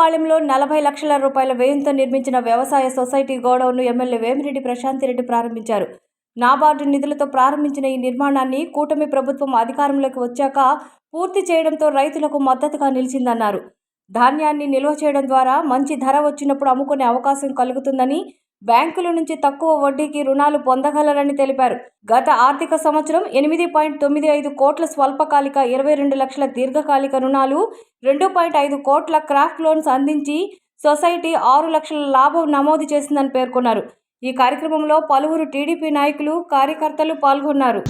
రావులపాలెంలో నలభై లక్షల రూపాయల వ్యయంతో నిర్మించిన వ్యవసాయ సొసైటీ గోడౌన్ను ఎమ్మెల్యే వేమిరెడ్డి ప్రశాంతిరెడ్డి ప్రారంభించారు. నాబార్డు నిధులతో ప్రారంభించిన ఈ నిర్మాణాన్ని కూటమి ప్రభుత్వం అధికారంలోకి వచ్చాక పూర్తి చేయడంతో రైతులకు మద్దతుగా నిలిచిందన్నారు. ధాన్యాన్ని నిల్వ చేయడం ద్వారా మంచి ధర వచ్చినప్పుడు అమ్ముకునే అవకాశం కలుగుతుందని బ్యాంకుల నుంచి తక్కువ వడ్డీకి రుణాలు పొందగలరని తెలిపారు. గత ఆర్థిక సంవత్సరం ఎనిమిది పాయింట్ తొమ్మిది ఐదు కోట్ల స్వల్పకాలిక ఇరవై రెండు లక్షల దీర్ఘకాలిక రుణాలు రెండు పాయింట్ ఐదు కోట్ల క్రాఫ్ట్ లోన్స్ అందించి సొసైటీ ఆరు లక్షల లాభం నమోదు చేసిందని పేర్కొన్నారు. ఈ కార్యక్రమంలో పలువురు టీడీపీ నాయకులు కార్యకర్తలు పాల్గొన్నారు.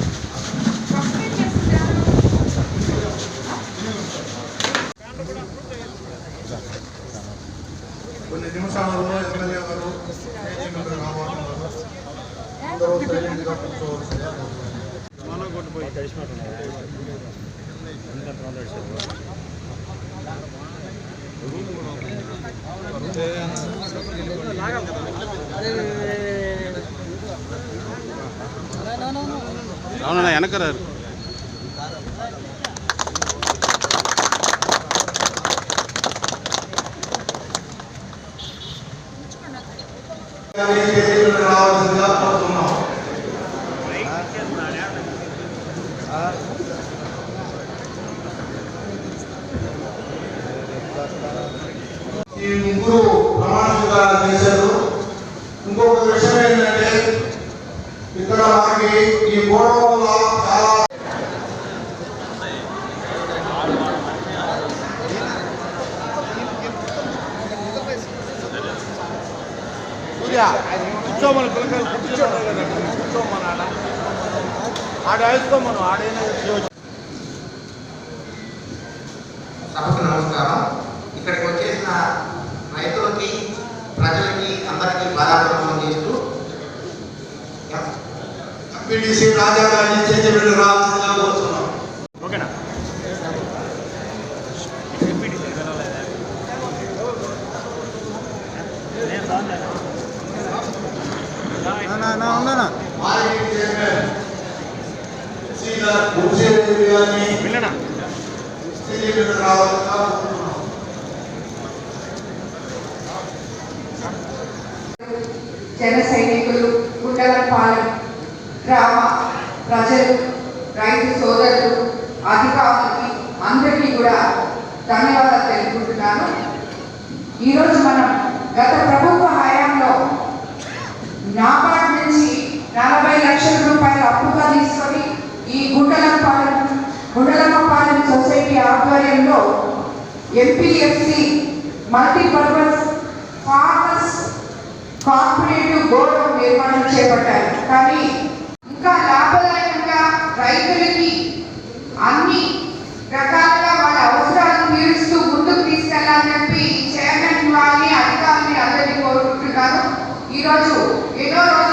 కొన్ని నిమిషాలలో ఎమ్మెల్యే గారు ఏజెంట్లు రాబోతున్నారు అందరూ సైలెంట్గా కూర్చోవలసిందిగా కోరుతున్నాను. అవునన్నా రావాల్సిందిగా కోరుతున్నాం ఈ ముగ్గురు ప్రమాణ స్వీకారం చేశారు. ఇంకొక విషయం ఏంటంటే ఇక్కడ మనకి ఈ గోడవల్ల చాలా సూర్య కూర్చోమని పిల్లకాయలు కూర్చోమని కూర్చోమని ఆడ ఆడ వేసుకోమను ఆడైనా సభకు నమస్కారం. ఇక్కడికి వచ్చేసిన రైతులకి ప్రజలకి అందరికీ బాధాప్రదం చేస్తూ ఎంపీటీసీ రాజాగారి చేతి చేతిబెట్టి రావాల్సిందిగా కోరుతున్నాం జన సైనికులు గుండలపాలెం గ్రామ ప్రజలు రైతు సోదరులు అధికారులకి అందరికీ కూడా ధన్యవాదాలు తెలుపుకుంటున్నాను. ఈరోజు మనం గత ప్రభుత్వ హయాంలో నాబార్డ్ నలభై లక్షల రూపాయల అప్పుగా తీసుకొని ఈ గుండలపాలెం గుండలపాలెం సొసైటీ ఆధ్వర్యంలో MPFC multipurpose farmers cooperative godown నిర్మాణం చేపట్టారు. కానీ ఇంకా లాభదాయకంగా రైతులకి అన్ని రకాలుగా వాళ్ళ అవసరాలను తీరుస్తూ ముందుకు తీసుకెళ్ళాలని చెప్పి చైర్మన్ వారిని అధికారులని అందరినీ కోరుకుంటున్నాను. ఈరోజు ఎన్నో రోజులు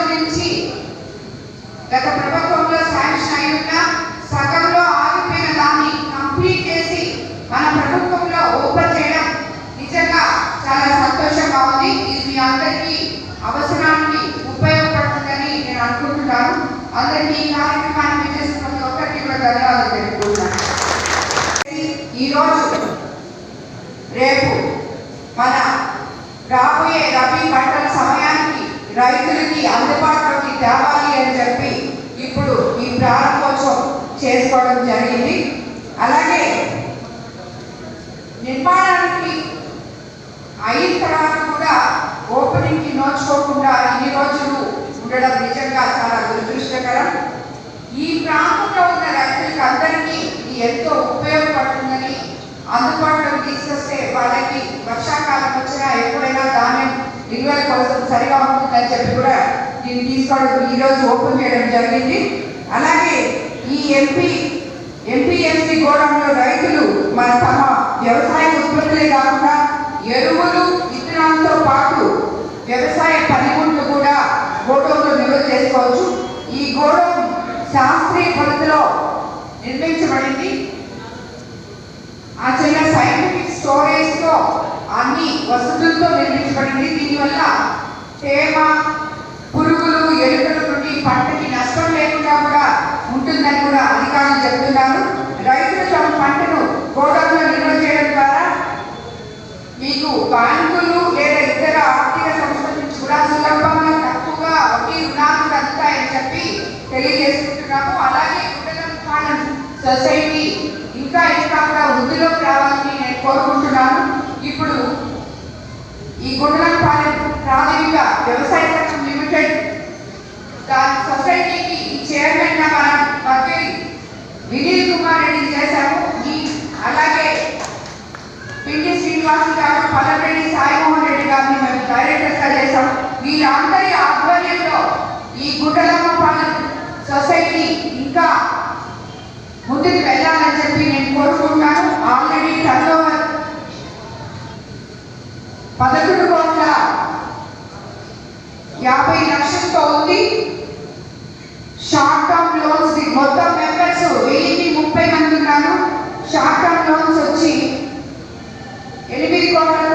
గత ప్రభుత్వంలో శాంక్షన్ అయి ఉన్న సగంలో ఆగిపోయిన దాన్ని కంప్లీట్ చేసి మన ప్రభుత్వంలో ఓపెన్ చేయడం నిజంగా చాలా సంతోషంగా ఉంది. ఇది మీ అందరికీ అవసరానికి ఉపయోగపడుతుందని నేను అనుకుంటున్నాను. అందరికీ ఈ కార్యక్రమాన్ని విచ్చేసిన ప్రతి ఒక్కరికి కూడా ధన్యవాదాలు తెలుపుకుంటున్నాను. ఈరోజు రేపు మన రాబోయే రబీ పంటల సమయానికి రైతులకి అందుబాటులో తేవాలి అని చెప్పి ఇప్పుడు ఈ ప్రారంభోత్సవం చేసుకోవడం జరిగింది. అలాగే నిర్మాణానికి అయిన తర్వాత కూడా ఓపెనింగ్కి నోచుకోకుండా ఇన్ని రోజులు ఉండడం నిజంగా చాలా దురదృష్టకరం. ఈ ప్రాంతంలో ఉన్న రైతులకు అందరికీ ఎంతో ఉపయోగపడుతుందని అందుబాటులోకి తీసుకొస్తే వాళ్ళకి వర్షాకాలం వచ్చినా ఎప్పుడైనా ధాన్యం నిల్వల కోసం సరిగా ఉంటుందని చెప్పి కూడా దీన్ని తీసుకోవడం ఈ రోజు ఓపెన్ చేయడం జరిగింది. అలాగే ఈ ఎంపీ ఎంపీఎంసీ గోడంలో రైతులు మన తమ వ్యవసాయ ఉత్పత్తులే కాకుండా ఎరువులు విత్తనాలతో పాటు వ్యవసాయ పనిముట్లు కూడా గోడంలో నిల్వ చేసుకోవచ్చు. ఈ గోడం శాస్త్రీయ పద్ధతిలో నిర్మించబడింది. ఆ చిన్న సైంటిఫిక్ స్టోరేజ్తో అన్ని వసతులతో నిర్మించబడింది. దీనివల్ల తేమ ఎరుకల నుండి పంటకి నష్టం లేకుండా కూడా ఉంటుందని కూడా అధికారులు చెబుతున్నారు రైతులు తమ పంటను గోడౌన్లో నిల్వ చేయడం ద్వారా మీకు బ్యాంకులు లేదా ఇతర ఆర్థిక సంస్థల నుంచి కూడా సులభంగా తక్కువగా వడ్డీ రుణాలు అందుతాయని చెప్పి తెలియజేసుకుంటున్నాము. అలాగే గుడ్డలం పాలన సొసైటీ ఇంకా ఇంకా కూడా వృద్ధిలోకి రావాలని నేను కోరుకుంటున్నాను. ఇప్పుడు ఈ గుండెలపాలెం ప్రాథమిక వ్యవసాయ శ్రీనివాస్ గారు పల్లరెడ్డి సాయిమోహన్ రెడ్డి గారిని మేము డైరెక్టర్గా చేశాం. వీళ్ళందరి ఆధ్వర్యంలో ఈ గుడ్డలమ్మపాలెం సొసైటీ ఇంకా ముందుకు వెళ్ళాలని చెప్పి నేను కోరుకుంటున్నాను. ఆల్రెడీ టర్నోవర్ పదకొండు కోట్ల యాభై లక్షలతో ఉంది. షార్ట్ టర్మ్ లోన్స్ మొత్తం మెంబర్స్ వెయ్యి ముప్పై మంది ఉన్నారు. షార్ట్ టర్మ్ ఎనిమిది